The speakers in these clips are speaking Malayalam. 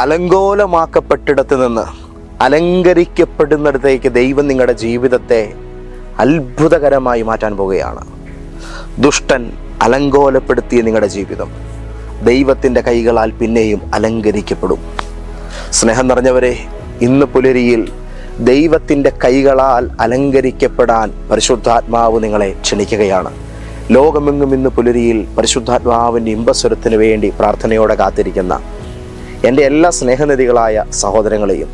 അലങ്കോലമാക്കപ്പെട്ടിടത്ത് നിന്ന് അലങ്കരിക്കപ്പെടുന്നിടത്തേക്ക് ദൈവം നിങ്ങളുടെ ജീവിതത്തെ അത്ഭുതകരമായി മാറ്റാൻ പോവുകയാണ്. ദുഷ്ടൻ അലങ്കോലപ്പെടുത്തിയ നിങ്ങളുടെ ജീവിതം ദൈവത്തിന്റെ കൈകളാൽ പിന്നെയും അലങ്കരിക്കപ്പെടും. സ്നേഹം നിറഞ്ഞവരെ ഇന്ന് പുലരിയിൽ ദൈവത്തിന്റെ കൈകളാൽ അലങ്കരിക്കപ്പെടാൻ പരിശുദ്ധാത്മാവ് നിങ്ങളെ ക്ഷണിക്കുകയാണ്. ലോകമെങ്ങും ഇന്ന് പുലരിയിൽ പരിശുദ്ധാത്മാവിന്റെ ഇമ്പസ്വരത്തിന് വേണ്ടി പ്രാർത്ഥനയോടെ കാത്തിരിക്കുന്ന എന്റെ എല്ലാ സ്നേഹനിധികളായ സഹോദരങ്ങളെയും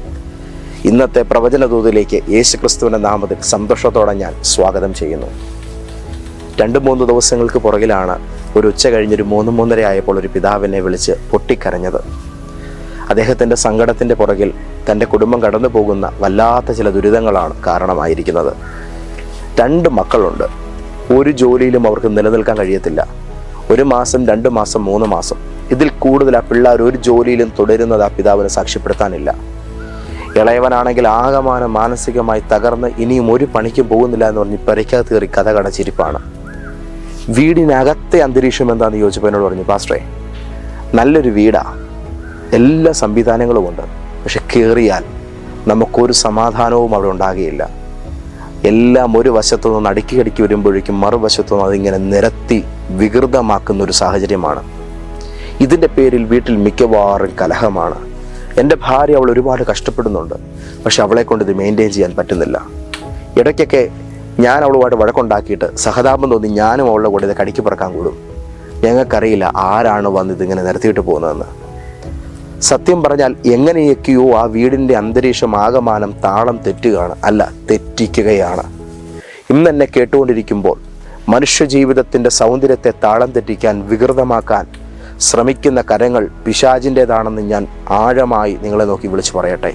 ഇന്നത്തെ പ്രവചനദൂതിലേക്ക് യേശുക്രിസ്തുവിന്റെ നാമത്തിൽ സന്തോഷത്തോടെ ഞാൻ സ്വാഗതം ചെയ്യുന്നു. രണ്ട് മൂന്ന് ദിവസങ്ങൾക്ക് പുറകിലാണ് ഒരു ഉച്ച കഴിഞ്ഞൊരു മൂന്ന് മൂന്നര ആയപ്പോൾ ഒരു പിതാവിനെ വിളിച്ച് പൊട്ടിക്കരഞ്ഞത്. അദ്ദേഹത്തിന്റെ സങ്കടത്തിന്റെ പുറകിൽ തന്റെ കുടുംബം കടന്നു പോകുന്ന വല്ലാത്ത ചില ദുരിതങ്ങളാണ് കാരണമായിരിക്കുന്നത്. രണ്ട് മക്കളുണ്ട്. ഒരു ജോലിയിലും അവർക്ക് നിലനിൽക്കാൻ കഴിയത്തില്ല. ഒരു മാസം രണ്ട് മാസം മൂന്ന് മാസം. കൂടുതൽ ആ പിള്ളേർ ഒരു ജോലിയിലും തുടരുന്നത് ആ പിതാവിന് സാക്ഷ്യപ്പെടുത്താനില്ല. ഇളയവനാണെങ്കിൽ ആകമാനം മാനസികമായി തകർന്ന് ഇനിയും ഒരു പണിക്കും പോകുന്നില്ല എന്ന് പറഞ്ഞ് പരിക്കകത്ത് കയറി കഥ കടച്ചിരിപ്പാണ്. വീടിനകത്തെ അന്തരീക്ഷം എന്താണെന്ന് ചോദിച്ചപ്പോൾ എന്നോട് പറഞ്ഞു പാസ്റ്ററേ നല്ലൊരു വീടാ. എല്ലാ സംവിധാനങ്ങളും ഉണ്ട്. പക്ഷെ കയറിയാൽ നമുക്കൊരു സമാധാനവും അവിടെ ഉണ്ടാകുകയില്ല. എല്ലാം ഒരു വശത്തു നിന്ന് അടുക്കി അടുക്കി വരുമ്പോഴേക്കും മറുവശത്തു നിന്ന് അതിങ്ങനെ നിരത്തി വികൃതമാക്കുന്ന ഒരു സാഹചര്യമാണ്. ഇതിന്റെ പേരിൽ വീട്ടിൽ മിക്കവാറും കലഹമാണ്. എന്റെ ഭാര്യ അവൾ ഒരുപാട് കഷ്ടപ്പെടുന്നുണ്ട്. പക്ഷെ അവളെ കൊണ്ട് ഇത് മെയിന്റെയിൻ ചെയ്യാൻ പറ്റുന്നില്ല. ഇടയ്ക്കൊക്കെ ഞാൻ അവളുമായിട്ട് വഴക്കുണ്ടാക്കിയിട്ട് സഹതാപം തോന്നി ഞാനും അവളുടെ കൂടെ ഇത് കടിക്ക് പറക്കാൻ കൂടും. ഞങ്ങൾക്കറിയില്ല ആരാണ് വന്ന് ഇതിങ്ങനെ നിരത്തിയിട്ട് പോകുന്നതെന്ന്. സത്യം പറഞ്ഞാൽ എങ്ങനെയൊക്കെയോ ആ വീടിന്റെ അന്തരീക്ഷം ആകമാനം താളം തെറ്റുകയാണ്. അല്ല തെറ്റിക്കുകയാണ്. ഇന്ന് എന്നെ കേട്ടുകൊണ്ടിരിക്കുമ്പോൾ മനുഷ്യജീവിതത്തിന്റെ സൗന്ദര്യത്തെ താളം തെറ്റിക്കാൻ വികൃതമാക്കാൻ ശ്രമിക്കുന്ന കരങ്ങൾ പിശാചിന്റെതാണെന്ന് ഞാൻ ആഴമായി നിങ്ങളെ നോക്കി വിളിച്ചു പറയട്ടെ.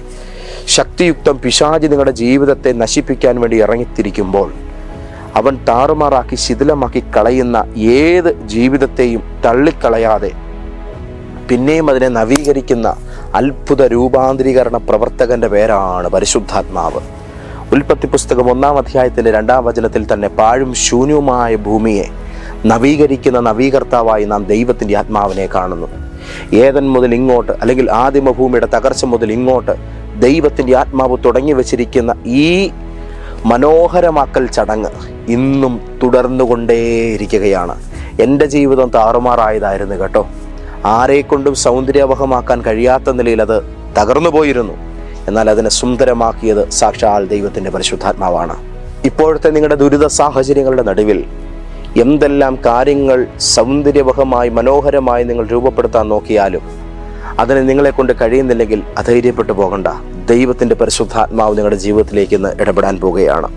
ശക്തിയുക്തം പിശാജ് നിങ്ങളുടെ ജീവിതത്തെ നശിപ്പിക്കാൻ വേണ്ടി ഇറങ്ങിത്തിരിക്കുമ്പോൾ അവൻ താറുമാറാക്കി ശിഥിലമാക്കി കളയുന്ന ഏത് ജീവിതത്തെയും തള്ളിക്കളയാതെ പിന്നെയും അതിനെ നവീകരിക്കുന്ന അത്ഭുത രൂപാന്തരീകരണ പ്രവർത്തകന്റെ പേരാണ് പരിശുദ്ധാത്മാവ്. ഉൽപ്പത്തി പുസ്തകം ഒന്നാം അധ്യായത്തിന്റെ രണ്ടാം വചനത്തിൽ തന്നെ പാഴും ശൂന്യവുമായ ഭൂമിയെ നവീകരിക്കുന്ന നവീകർത്താവായി നാം ദൈവത്തിന്റെ ആത്മാവിനെ കാണുന്നു. ഏതൻ മുതൽ ഇങ്ങോട്ട് അല്ലെങ്കിൽ ആദിമഭൂമിയുടെ തകർച്ച മുതൽ ഇങ്ങോട്ട് ദൈവത്തിന്റെ ആത്മാവ് തുടങ്ങി വച്ചിരിക്കുന്ന ഈ മനോഹരമാക്കൽ ചടങ്ങ് ഇന്നും തുടർന്നുകൊണ്ടേയിരിക്കുകയാണ്. എന്റെ ജീവിതം താറുമാറായതായിരുന്നു കേട്ടോ. ആരെക്കൊണ്ടും സൗന്ദര്യവഹമാക്കാൻ കഴിയാത്ത നിലയിൽ അത് തകർന്നു പോയിരുന്നു. എന്നാൽ അതിനെ സുന്ദരമാക്കിയത് സാക്ഷാൽ ദൈവത്തിന്റെ പരിശുദ്ധാത്മാവാണ്. ഇപ്പോഴത്തെ നിങ്ങളുടെ ദുരിത സാഹചര്യങ്ങളുടെ നടുവിൽ എന്തെല്ലാം കാര്യങ്ങൾ സൗന്ദര്യവഹമായി മനോഹരമായി നിങ്ങൾ രൂപപ്പെടുത്താൻ നോക്കിയാലും അതിന് നിങ്ങളെ കൊണ്ട് കഴിയുന്നില്ലെങ്കിൽ അധൈര്യപ്പെട്ടു പോകണ്ട. ദൈവത്തിന്റെ പരിശുദ്ധാത്മാവ് നിങ്ങളുടെ ജീവിതത്തിലേക്ക് ഇന്ന് ഇടപെടാൻ പോവുകയാണ്.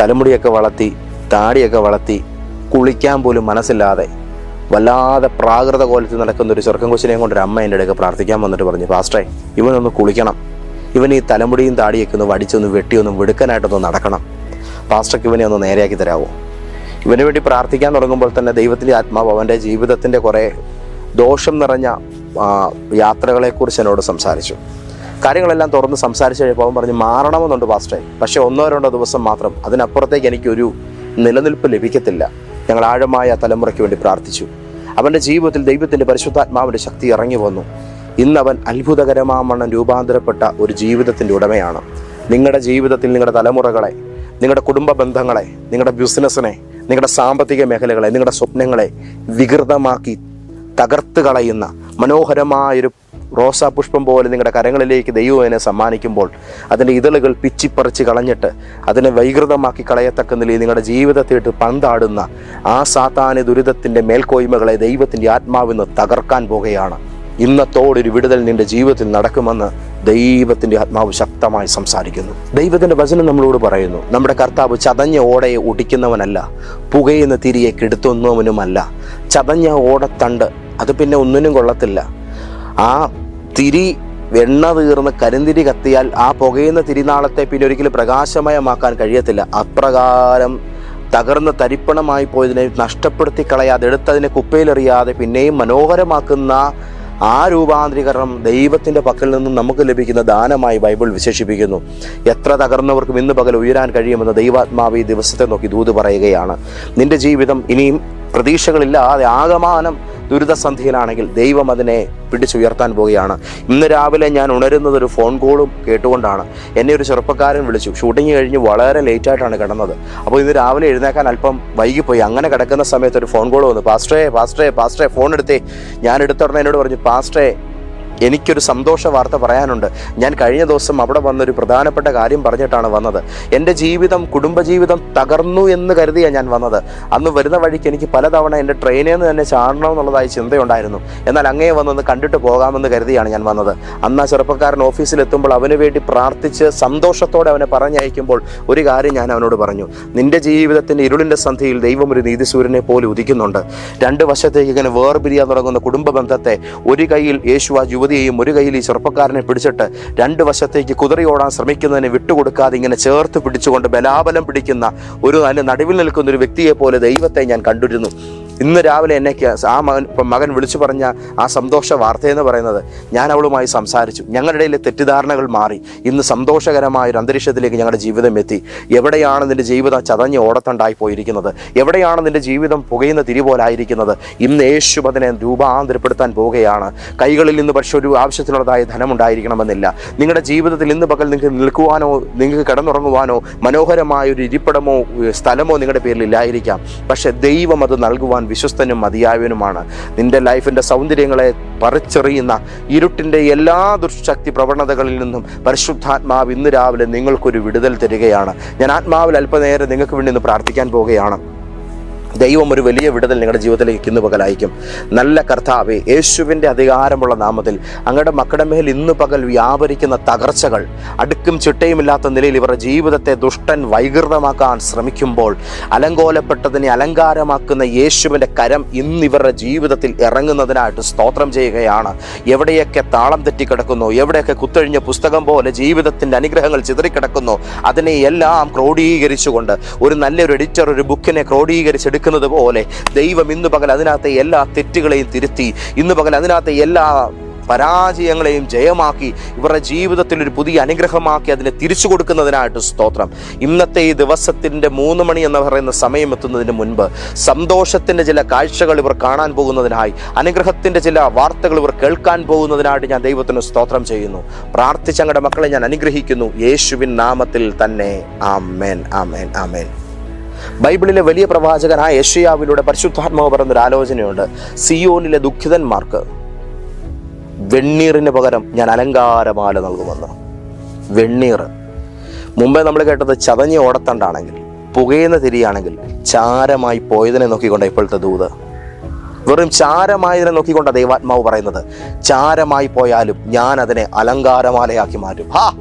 തലമുടിയൊക്കെ വളർത്തി താടിയൊക്കെ വളർത്തി കുളിക്കാൻ പോലും മനസ്സില്ലാതെ വല്ലാതെ പ്രാകൃത കോലത്തിൽ നടക്കുന്ന ഒരു ചെറുക്കൻ കൊച്ചിനെയും കൊണ്ട് ഒരു അമ്മ എന്റെ അടുക്ക പ്രാർത്ഥിക്കാൻ വന്നിട്ട് പറഞ്ഞു പാസ്റ്ററെ ഇവനൊന്ന് കുളിക്കണം. ഇവൻ ഈ തലമുടിയും താടിയൊക്കെ ഒന്ന് വടിച്ചൊന്ന് വെട്ടിയൊന്ന് വെടുക്കാനായിട്ടൊന്ന് നടക്കണം. പാസ്റ്റർക്ക് ഇവനെ ഒന്ന് നേരെയാക്കി തരാമോ ഇവന് വേണ്ടി പ്രാർത്ഥിക്കാൻ തുടങ്ങുമ്പോൾ തന്നെ ദൈവത്തിന്റെ ആത്മാവ് അവന്റെ ജീവിതത്തിന്റെ കുറേ ദോഷം നിറഞ്ഞ യാത്രകളെക്കുറിച്ച് എന്നോട് സംസാരിച്ചു. കാര്യങ്ങളെല്ലാം തുറന്ന് സംസാരിച്ച് കഴിയുമ്പോൾ അവൻ പറഞ്ഞു മാറണമെന്നുണ്ട് പാസ്റ്റേ പക്ഷേ ഒന്നോ രണ്ടോ ദിവസം മാത്രം അതിനപ്പുറത്തേക്ക് എനിക്കൊരു നിലനിൽപ്പ് ലഭിക്കത്തില്ല. ഞങ്ങൾ ആഴമായ തലമുറയ്ക്ക് വേണ്ടി പ്രാർത്ഥിച്ചു. അവന്റെ ജീവിതത്തിൽ ദൈവത്തിന്റെ പരിശുദ്ധാത്മാവിന്റെ ശക്തി ഇറങ്ങി വന്നു. ഇന്ന് അവൻ അത്ഭുതകരമാമണ്ണം രൂപാന്തരപ്പെട്ട ഒരു ജീവിതത്തിന്റെ ഉടമയാണ്. നിങ്ങളുടെ ജീവിതത്തിൽ നിങ്ങളുടെ തലമുറകളെ നിങ്ങളുടെ കുടുംബ ബന്ധങ്ങളെ നിങ്ങളുടെ ബിസിനസ്സിനെ നിങ്ങളുടെ സാമ്പത്തിക മേഖലകളെ നിങ്ങളുടെ സ്വപ്നങ്ങളെ വികൃതമാക്കി തകർത്ത് കളയുന്ന മനോഹരമായൊരു റോസാപുഷ്പം പോലെ നിങ്ങളുടെ കരങ്ങളിലേക്ക് ദൈവം അതിനെ സമ്മാനിക്കുമ്പോൾ അതിന്റെ ഇതളുകൾ പിച്ചിപ്പറിച്ച് കളഞ്ഞിട്ട് അതിനെ വൈകൃതമാക്കി കളയത്തക്ക നിലയിൽ നിങ്ങളുടെ ജീവിതത്തിലിട്ട് പന്താടുന്ന ആ സാത്താന ദുരിതത്തിന്റെ മേൽക്കോയ്മകളെ ദൈവത്തിന്റെ ആത്മാവിന്ന് തകർക്കാൻ പോകുകയാണ് ഇന്നത്തോടൊരു വിടുതൽ നിന്റെ ജീവിതത്തിൽ നടക്കുമെന്ന് ദൈവത്തിന്റെ ആത്മാവ് ശക്തമായി സംസാരിക്കുന്നു. ദൈവത്തിന്റെ വചനം നമ്മളോട് പറയുന്നു. നമ്മുടെ കർത്താവ് ചതഞ്ഞ ഓടയെ ഒടിക്കുന്നവനല്ല പുകയുന്ന തിരിയെ കെടുത്തുന്നവനുമല്ല. ചതഞ്ഞ ഓടത്തണ്ട് അത് പിന്നെ ഒന്നിനും കൊള്ളത്തില്ല. ആ തിരി വെണ്ണ തീർന്ന് കരിന്തിരി കത്തിയാൽ ആ പുകയുന്ന തിരിനാളത്തെ പിന്നെ ഒരിക്കലും പ്രകാശമയമാക്കാൻ കഴിയത്തില്ല. അപ്രകാരം തകർന്ന് തരിപ്പണമായി പോയതിനെ നഷ്ടപ്പെടുത്തി കളയാതെ എടുത്തതിനെ കുപ്പയിലെറിയാതെ പിന്നെയും മനോഹരമാക്കുന്ന ആ രൂപാന്തരീകരണം ദൈവത്തിന്റെ പക്കൽ നിന്നും നമുക്ക് ലഭിക്കുന്ന ദാനമായി ബൈബിൾ വിശേഷിപ്പിക്കുന്നു. എത്ര തകർന്നവർക്കും ഇന്ന് പകൽ ഉയരാൻ കഴിയുമെന്ന് ദൈവാത്മാവ് ഈ ദിവസത്തെ നോക്കി ദൂത് പറയുകയാണ്. നിന്റെ ജീവിതം ഇനിയും പ്രതീക്ഷകളില്ലാതെ ആകമാനം ദുരിതസന്ധിയിലാണെങ്കിൽ ദൈവം അതിനെ പിടിച്ചുയർത്താൻ പോവുകയാണ്. ഇന്ന് രാവിലെ ഞാൻ ഉണരുന്നത് ഒരു ഫോൺ കോളും കേട്ടുകൊണ്ടാണ്. എന്നെ ഒരു ചെറുപ്പക്കാരൻ വിളിച്ചു. ഷൂട്ടിങ് കഴിഞ്ഞ് വളരെ ലേറ്റായിട്ടാണ് കിടന്നത്. അപ്പോൾ ഇന്ന് രാവിലെ എഴുന്നേക്കാൻ അല്പം വൈകിപ്പോയി. അങ്ങനെ കിടക്കുന്ന സമയത്ത് ഒരു ഫോൺ കോൾ വന്നു. പാസ്റ്റേ പാസ്റ്റേ പാസ്റ്റേ ഫോൺ എടുത്തേ. ഞാൻ എടുത്തുടനെ എന്നോട് പറഞ്ഞു പാസ്റ്ററേ എനിക്കൊരു സന്തോഷ വാർത്ത പറയാനുണ്ട്. ഞാൻ കഴിഞ്ഞ ദിവസം അവിടെ വന്നൊരു പ്രധാനപ്പെട്ട കാര്യം പറഞ്ഞിട്ടാണ് വന്നത്. എന്റെ ജീവിതം കുടുംബജീവിതം തകർന്നു എന്ന് കരുതിയാണ് ഞാൻ വന്നത്. അന്ന് വരുന്ന വഴിക്ക് എനിക്ക് പലതവണ എന്റെ ട്രെയിനിൽ നിന്ന് തന്നെ ചാടണമെന്നുള്ളതായി ചിന്തയുണ്ടായിരുന്നു. എന്നാൽ അങ്ങേ വന്നൊന്ന് കണ്ടിട്ട് പോകാമെന്ന് കരുതിയാണ് ഞാൻ വന്നത്. അന്ന് ആ ചെറുപ്പക്കാരൻ ഓഫീസിലെത്തുമ്പോൾ അവന് വേണ്ടി പ്രാർത്ഥിച്ച് സന്തോഷത്തോടെ അവനെ പറഞ്ഞയക്കുമ്പോൾ ഒരു കാര്യം ഞാൻ അവനോട് പറഞ്ഞു. നിന്റെ ജീവിതത്തിന്റെ ഇരുളിന്റെ സന്ധിയിൽ ദൈവം ഒരു നീതിസൂര്യനെ പോലെ ഉദിക്കുന്നുണ്ട്. രണ്ട് വശത്തേക്ക് ഇങ്ങനെ വേർപിരിയാൻ തുടങ്ങുന്ന കുടുംബ ബന്ധത്തെ ഒരു കൈയിൽ യേശു ആ യുവതിയെയും ഒരു കയ്യിൽ ഈ ചെറുപ്പക്കാരനെ പിടിച്ചിട്ട് രണ്ട് വശത്തേക്ക് കുതിരയോടാൻ ശ്രമിക്കുന്നതിനെ വിട്ടുകൊടുക്കാതെ ഇങ്ങനെ ചേർത്ത് പിടിച്ചുകൊണ്ട് ബലാബലം പിടിക്കുന്ന ഒരു അതിന്റെ നടുവിൽ നിൽക്കുന്ന ഒരു വ്യക്തിയെ പോലെ ദൈവത്തെ ഞാൻ കണ്ടിരുന്നു. ഇന്ന് രാവിലെ എന്നെ ആ മകൻ മകൻ വിളിച്ചു പറഞ്ഞ ആ സന്തോഷ വാർത്തയെന്ന് പറയുന്നത് ഞാൻ അവളുമായി സംസാരിച്ചു. ഞങ്ങളുടെ ഇടയിലെ തെറ്റിദ്ധാരണകൾ മാറി. ഇന്ന് സന്തോഷകരമായ ഒരു അന്തരീക്ഷത്തിലേക്ക് ഞങ്ങളുടെ ജീവിതം എത്തി. എവിടെയാണ് നിന്റെ ജീവിതം ചതഞ്ഞ് ഓടത്തണ്ടായി പോയിരിക്കുന്നത്? എവിടെയാണ് നിന്റെ ജീവിതം പുകയുന്ന തിരി പോലായിരിക്കുന്നത് ഇന്ന് യേശുപതിനെ രൂപാന്തരപ്പെടുത്താൻ പോവുകയാണ്. കൈകളിൽ നിന്ന് പക്ഷെ ഒരു ആവശ്യത്തിനുള്ളതായ ധനമുണ്ടായിരിക്കണമെന്നില്ല നിങ്ങളുടെ ജീവിതത്തിൽ ഇന്ന് പകൽ നിങ്ങൾക്ക് നിൽക്കുവാനോ നിങ്ങൾക്ക് കിടന്നുറങ്ങുവാനോ മനോഹരമായ ഒരു ഇരിപ്പിടമോ സ്ഥലമോ നിങ്ങളുടെ പേരിൽ ഇല്ലായിരിക്കാം. പക്ഷെ ദൈവം അത് നൽകുവാൻ വിശ്വസ്തനും മതിയായവനുമാണ് നിന്റെ ലൈഫിന്റെ സൗന്ദര്യങ്ങളെ പറിച്ചെറിയുന്ന ഇരുട്ടിന്റെ എല്ലാ ദുർശക്തി പ്രവണതകളിൽ നിന്നും പരിശുദ്ധാത്മാവ് ഇന്ന് രാവിലെ നിങ്ങൾക്കൊരു വിടുതൽ തരികയാണ്. ഞാൻ ആത്മാവിൽ അല്പനേരം നിങ്ങൾക്ക് വേണ്ടി ഇന്ന് പ്രാർത്ഥിക്കാൻ പോവുകയാണ്. ദൈവം ഒരു വലിയ വിടുതൽ നിങ്ങളുടെ ജീവിതത്തിലേക്ക് ഇന്ന് പകൽ നല്ല കർത്താവെ യേശുവിന്റെ അധികാരമുള്ള നാമത്തിൽ അങ്ങയുടെ മക്കളുടെ മേൽ ഇന്ന് പകൽ വ്യാപരിക്കുന്ന തകർച്ചകൾ അടുക്കും ചിട്ടയുമില്ലാത്ത നിലയിൽ ഇവരുടെ ജീവിതത്തെ ദുഷ്ടൻ വൈകൃതമാക്കാൻ ശ്രമിക്കുമ്പോൾ അലങ്കോലപ്പെട്ടതിനെ അലങ്കാരമാക്കുന്ന യേശുവിന്റെ കരം ഇന്ന് ഇവരുടെ ജീവിതത്തിൽ ഇറങ്ങുന്നതിനായിട്ട് സ്തോത്രം ചെയ്യുകയാണ്. എവിടെയൊക്കെ താളം തെറ്റിക്കിടക്കുന്നു എവിടെയൊക്കെ കുത്തഴിഞ്ഞ പുസ്തകം പോലെ ജീവിതത്തിന്റെ അനുഗ്രഹങ്ങൾ ചിതറിക്കിടക്കുന്നു അതിനെ എല്ലാം ക്രോഡീകരിച്ചുകൊണ്ട് ഒരു നല്ലൊരു എഡിറ്റർ ഒരു ബുക്കിനെ ക്രോഡീകരിച്ചെടുക്കുന്നത് പോലെ ദൈവം ഇന്ന് പകൽ അതിനകത്തെ എല്ലാ തെറ്റുകളെയും തിരുത്തി ഇന്ന് പകൽ അതിനകത്തെ എല്ലാ പരാജയങ്ങളെയും ജയമാക്കി ഇവരുടെ ജീവിതത്തിൽ ഒരു പുതിയ അനുഗ്രഹമാക്കി അതിനെ തിരിച്ചു കൊടുക്കുന്നതിനായിട്ട് സ്തോത്രം. ഇന്നത്തെ ഈ ദിവസത്തിന്റെ മൂന്ന് മണി എന്ന് പറയുന്ന സമയം എത്തുന്നതിന് മുൻപ് സന്തോഷത്തിന്റെ ചില കാഴ്ചകൾ ഇവർ കാണാൻ പോകുന്നതിനായി അനുഗ്രഹത്തിന്റെ ചില വാർത്തകൾ ഇവർ കേൾക്കാൻ പോകുന്നതിനായിട്ട് ഞാൻ ദൈവത്തിന് സ്തോത്രം ചെയ്യുന്നു. പ്രാർത്ഥിച്ചങ്ങളുടെ മക്കളെ ഞാൻ അനുഗ്രഹിക്കുന്നു. യേശുവിൻ നാമത്തിൽ തന്നെ. ആമേൻ ആമേൻ ആമേൻ. ബൈബിളിലെ വലിയ പ്രവാചകനായ യഷയാവിലൂടെ പരിശുദ്ധാത്മാവ് പറഞ്ഞൊരു ആലോചനയുണ്ട്. സിയോനിലെ ദുഃഖിതന്മാർക്ക് വെണ്ണീറിന് പകരം ഞാൻ അലങ്കാരമാല നൽകുമെന്ന്. വെണ്ണീർ. മുമ്പേ നമ്മൾ കേട്ടത് ചതഞ്ഞ ഓടത്തണ്ടാണെങ്കിൽ പുകയുന്ന തിരിയാണെങ്കിൽ ചാരമായി പോയതിനെ നോക്കിക്കൊണ്ട് ഇപ്പോഴത്തെ ദൂത്. വെറും ചാരമായതിനെ നോക്കിക്കൊണ്ട ദൈവാത്മാവ് പറയുന്നത്. ചാരമായി പോയാലും ഞാൻ അതിനെ അലങ്കാരമാലയാക്കി മാറ്റും. ഹാ!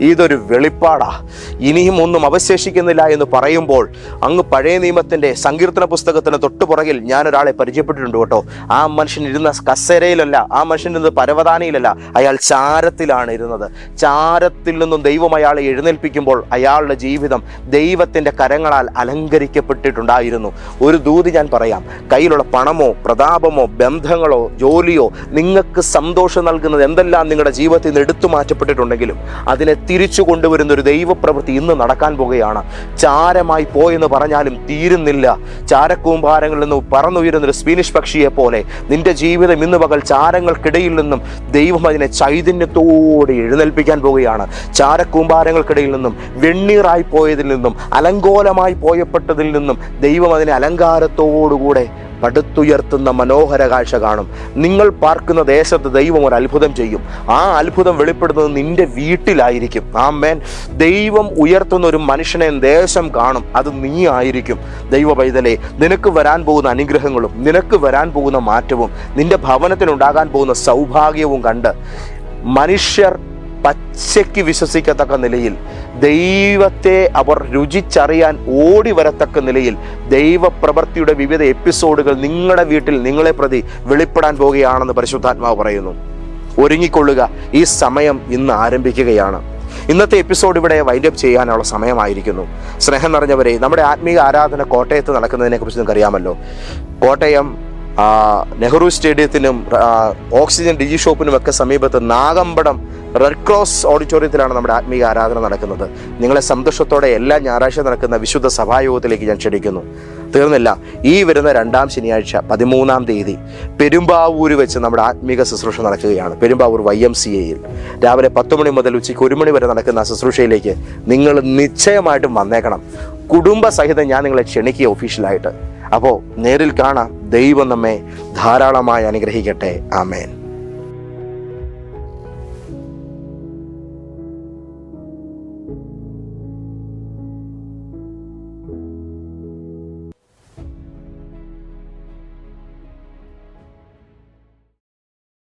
ഇതൊരു വെളിപ്പാടാ. ഇനിയും ഒന്നും അവശേഷിക്കുന്നില്ല എന്ന് പറയുമ്പോൾ അങ്ങ് പഴയ നിയമത്തിന്റെ സങ്കീർത്തന പുസ്തകത്തിന് തൊട്ടുപുറകിൽ ഞാൻ ഒരാളെ പരിചയപ്പെട്ടിട്ടുണ്ട് കേട്ടോ. ആ മനുഷ്യൻ ഇരുന്ന കസേരയിലല്ല ആ മനുഷ്യൻ ഇരുന്നത് പരവതാനിയിലല്ല. അയാൾ ചാരത്തിലാണ് ഇരുന്നത്. ചാരത്തിൽ നിന്നും ദൈവം അയാളെ എഴുന്നേൽപ്പിക്കുമ്പോൾ അയാളുടെ ജീവിതം ദൈവത്തിന്റെ കരങ്ങളാൽ അലങ്കരിക്കപ്പെട്ടിട്ടുണ്ടായിരുന്നു. ഒരു ദൂതി ഞാൻ പറയാം കയ്യിലുള്ള പണമോ പ്രതാപമോ ബന്ധങ്ങളോ ജോലിയോ നിങ്ങൾക്ക് സന്തോഷം നൽകുന്നത് എന്തെല്ലാം നിങ്ങളുടെ ജീവിതത്തിൽ നിന്ന് എടുത്തു മാറ്റപ്പെട്ടിട്ടുണ്ടെങ്കിലും അതിനെ തിരിച്ചു കൊണ്ടുവരുന്ന ഒരു ദൈവപ്രവൃത്തി ഇന്ന് നടക്കാൻ പോകുകയാണ്. ചാരമായി പോയെന്ന് പറഞ്ഞാലും തീരുന്നില്ല. ചാരക്കൂമ്പാരങ്ങളിൽ നിന്ന് പറന്നുയരുന്ന ഒരു സ്പീനിഷ് പക്ഷിയെ പോലെ നിന്റെ ജീവിതം ഇന്ന് പകൽ ചാരങ്ങൾക്കിടയിൽ നിന്നും ദൈവം അതിനെ ചൈതന്യത്തോടെ എഴുന്നേൽപ്പിക്കാൻ പോവുകയാണ് ചാരക്കൂമ്പാരങ്ങൾക്കിടയിൽ നിന്നും വെണ്ണീറായി പോയതിൽ നിന്നും അലങ്കോലമായി പോയപ്പെട്ടതിൽ നിന്നും ദൈവം അതിനെ അലങ്കാരത്തോടുകൂടെ പടുത്തുയർത്തുന്ന മനോഹര കാഴ്ച കാണും. നിങ്ങൾ പാർക്കുന്ന ദേശത്ത് ദൈവം ഒരു അത്ഭുതം ചെയ്യും. ആ അത്ഭുതം വെളിപ്പെടുന്നത് നിന്റെ വീട്ടിലായിരിക്കും. ആ മേൻ ദൈവം ഉയർത്തുന്ന ഒരു മനുഷ്യനെ ദേശം കാണും. അത് നീ ആയിരിക്കും. ദൈവ പൈതലെ നിനക്ക് വരാൻ പോകുന്ന അനുഗ്രഹങ്ങളും നിനക്ക് വരാൻ പോകുന്ന മാറ്റവും നിന്റെ ഭവനത്തിനുണ്ടാകാൻ പോകുന്ന സൗഭാഗ്യവും കണ്ട് മനുഷ്യർ പച്ചയ്ക്ക് വിശ്വസിക്കത്തക്ക നിലയിൽ ദൈവത്തെ അവർ രുചിച്ചറിയാൻ ഓടി വരത്തക്ക നിലയിൽ ദൈവപ്രവൃത്തിയുടെ വിവിധ എപ്പിസോഡുകൾ നിങ്ങളുടെ വീട്ടിൽ നിങ്ങളെ പ്രതി വെളിപ്പെടാൻ പോവുകയാണെന്ന് പരിശുദ്ധാത്മാവ് പറയുന്നു. ഒരുങ്ങിക്കൊള്ളുക. ഈ സമയം ഇന്ന് ആരംഭിക്കുകയാണ്. ഇന്നത്തെ എപ്പിസോഡ് ഇവിടെ വൈൻഡപ്പ് ചെയ്യാനുള്ള സമയമായിരിക്കുന്നു. സ്നേഹം നിറഞ്ഞവരെ നമ്മുടെ ആത്മീയ ആരാധന കോട്ടയത്ത് നടക്കുന്നതിനെ കുറിച്ച് നിങ്ങൾക്ക് അറിയാമല്ലോ കോട്ടയം നെഹ്റു സ്റ്റേഡിയത്തിലും ഓക്സിജൻ ഡിജി ഷോപ്പിനും ഒക്കെ സമീപത്ത് നാഗമ്പടം റെഡ് ക്രോസ് ഓഡിറ്റോറിയത്തിലാണ് നമ്മുടെ ആത്മീയ ആരാധന നടക്കുന്നത്. നിങ്ങളെ സന്തോഷത്തോടെ എല്ലാ ഞായറാഴ്ച നടക്കുന്ന വിശുദ്ധ സഭായോഗത്തിലേക്ക് ഞാൻ ക്ഷണിക്കുന്നു. തീർന്നില്ല ഈ വരുന്ന രണ്ടാം ശനിയാഴ്ച പതിമൂന്നാം തീയതി പെരുമ്പാവൂർ വെച്ച് നമ്മുടെ ആത്മീക ശുശ്രൂഷ നടക്കുകയാണ്. പെരുമ്പാവൂർ വൈ എം സി എയിൽ രാവിലെ പത്ത് മണി മുതൽ ഉച്ചയ്ക്ക് ഒരു മണി വരെ നടക്കുന്ന ശുശ്രൂഷയിലേക്ക് നിങ്ങൾ നിശ്ചയമായിട്ടും വന്നേക്കണം. കുടുംബസഹിതം ഞാൻ നിങ്ങളെ ക്ഷണിക്കുക ഒഫീഷ്യലായിട്ട് അപ്പോൾ നേരിൽ കാണാം ദൈവം നമ്മെ ധാരാളമായി അനുഗ്രഹിക്കട്ടെ. ആമേൻ.